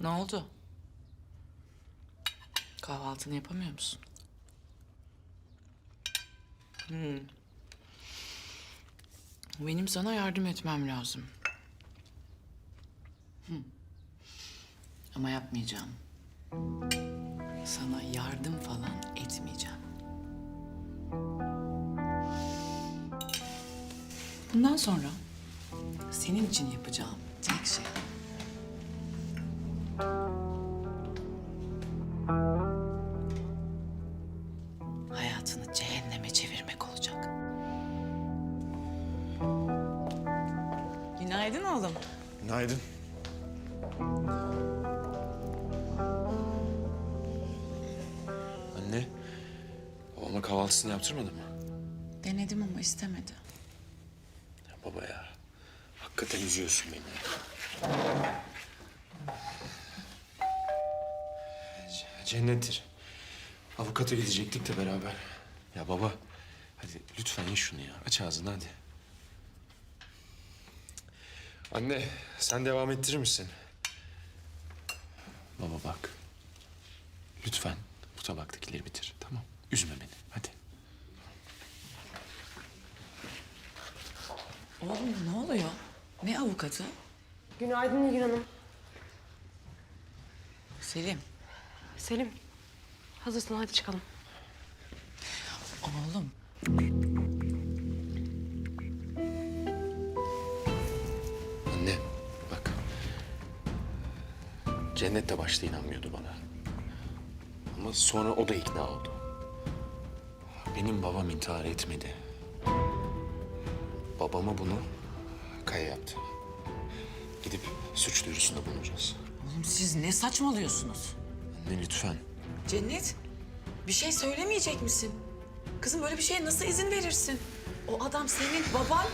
Ne oldu? Kahvaltını yapamıyor musun? Hmm. Benim sana yardım etmem lazım. Hmm. Ama yapmayacağım. Sana yardım falan etmeyeceğim. Bundan sonra senin için yapacağım tek şey Günaydın oğlum. Günaydın. Anne, babama kahvaltısını yaptırmadın mı? Denedim ama istemedi. Ya baba ya, hakikaten üzüyorsun beni. C- Cennettir. Avukata gidecektik de beraber. Ya baba, hadi lütfen ye şunu ya. Aç ağzını hadi. Anne, sen devam ettirir misin? Baba bak. Lütfen bu tabaktakileri bitir, tamam? Üzme beni, hadi. Oğlum ne oluyor? Ne avukatı? Günaydın Nilgün Hanım. Selim. Selim, hazırsın hadi çıkalım. Oğlum. Cennet de başta inanmıyordu bana. Ama sonra o da ikna oldu. Benim babam intihar etmedi. Babama bunu Kaya yaptı. Gidip suç duyurusunda bulunacağız. Oğlum siz ne saçmalıyorsunuz? Anne lütfen. Cennet, bir şey söylemeyecek misin? Kızım böyle bir şeye nasıl izin verirsin? O adam senin baban.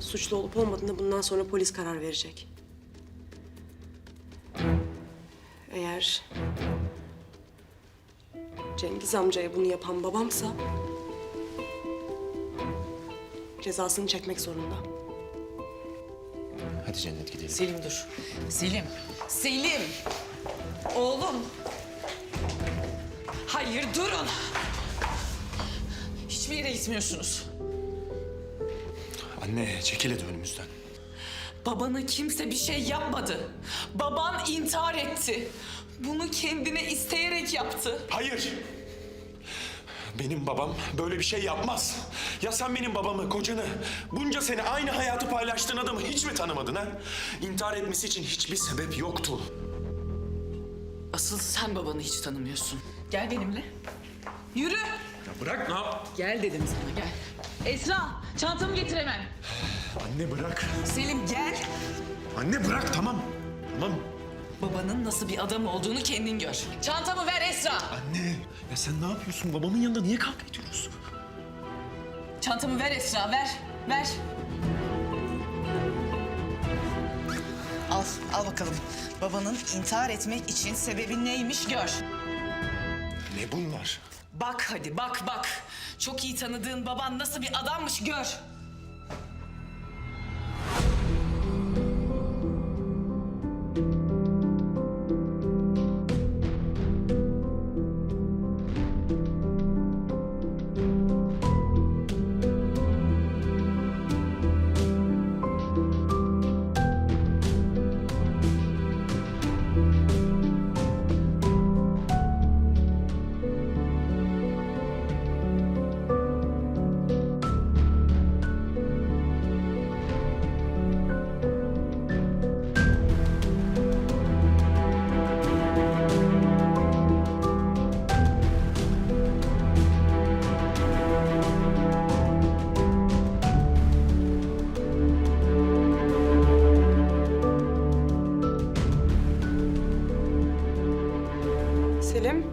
Suçlu olup olmadığında bundan sonra polis karar verecek. Eğer Cengiz amcaya bunu yapan babamsa cezasını çekmek zorunda. Hadi Cennet gidelim. Selim dur. Selim. Selim. Oğlum. Hayır durun. Hiçbir yere gitmiyorsunuz. Anne çekil hadi önümüzden. Babana kimse bir şey yapmadı. Baban intihar etti. Bunu kendine isteyerek yaptı. Hayır. Benim babam böyle bir şey yapmaz. Ya sen benim babamı, kocanı, bunca sene aynı hayatı paylaştığın adamı hiç mi tanımadın ha? İntihar etmesi için hiçbir sebep yoktu. Asıl sen babanı hiç tanımıyorsun. Gel benimle. Yürü. Ya bırak ne yap? Gel dedim sana gel. Esra çantamı getir hemen. Anne bırak. Selim gel. Anne bırak tamam. Tamam. Babanın nasıl bir adam olduğunu kendin gör. Çantamı ver Esra. Anne. Ya sen ne yapıyorsun? Babamın yanında niye kavga ediyoruz? Çantamı ver Esra ver. Ver. Al, al bakalım. Babanın intihar etmek için sebebi neymiş gör. Ne bunlar? Bak hadi bak bak. Çok iyi tanıdığın baban nasıl bir adammış gör. edelim.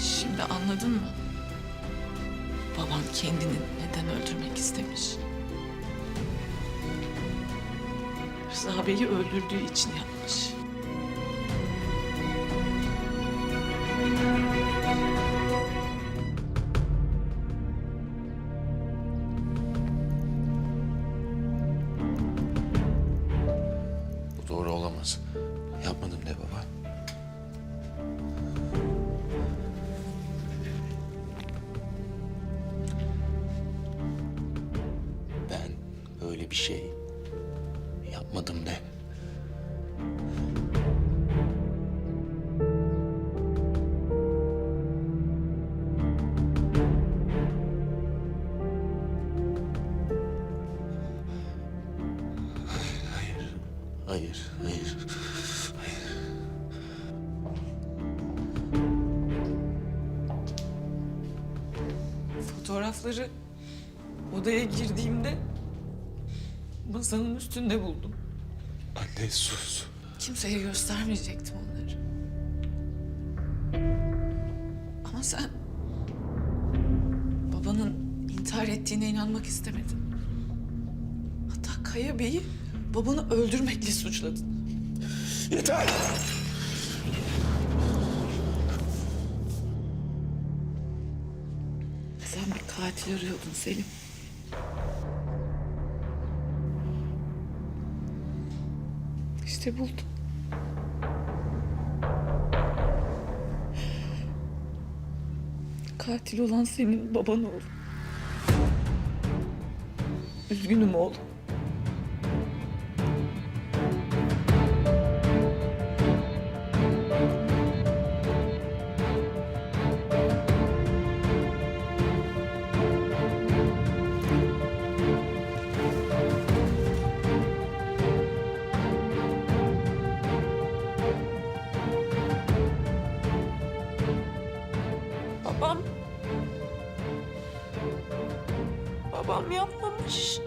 Şimdi anladın mı? Baban kendini neden öldürmek istemiş? Rıza Bey'i öldürdüğü için yapmış. Bir şey yapmadım de. Hayır, hayır, hayır. Fotoğrafları odaya girdiğimde masanın üstünde buldum. Anne sus. Kimseye göstermeyecektim onları. Ama sen babanın intihar ettiğine inanmak istemedin. Hatta Kaya Bey'i babanı öldürmekle suçladın. Yeter! Sen bir katil arıyordun Selim. İşte buldum. Katil olan senin baban oğlum. Üzgünüm oğlum. Babam yapmamış.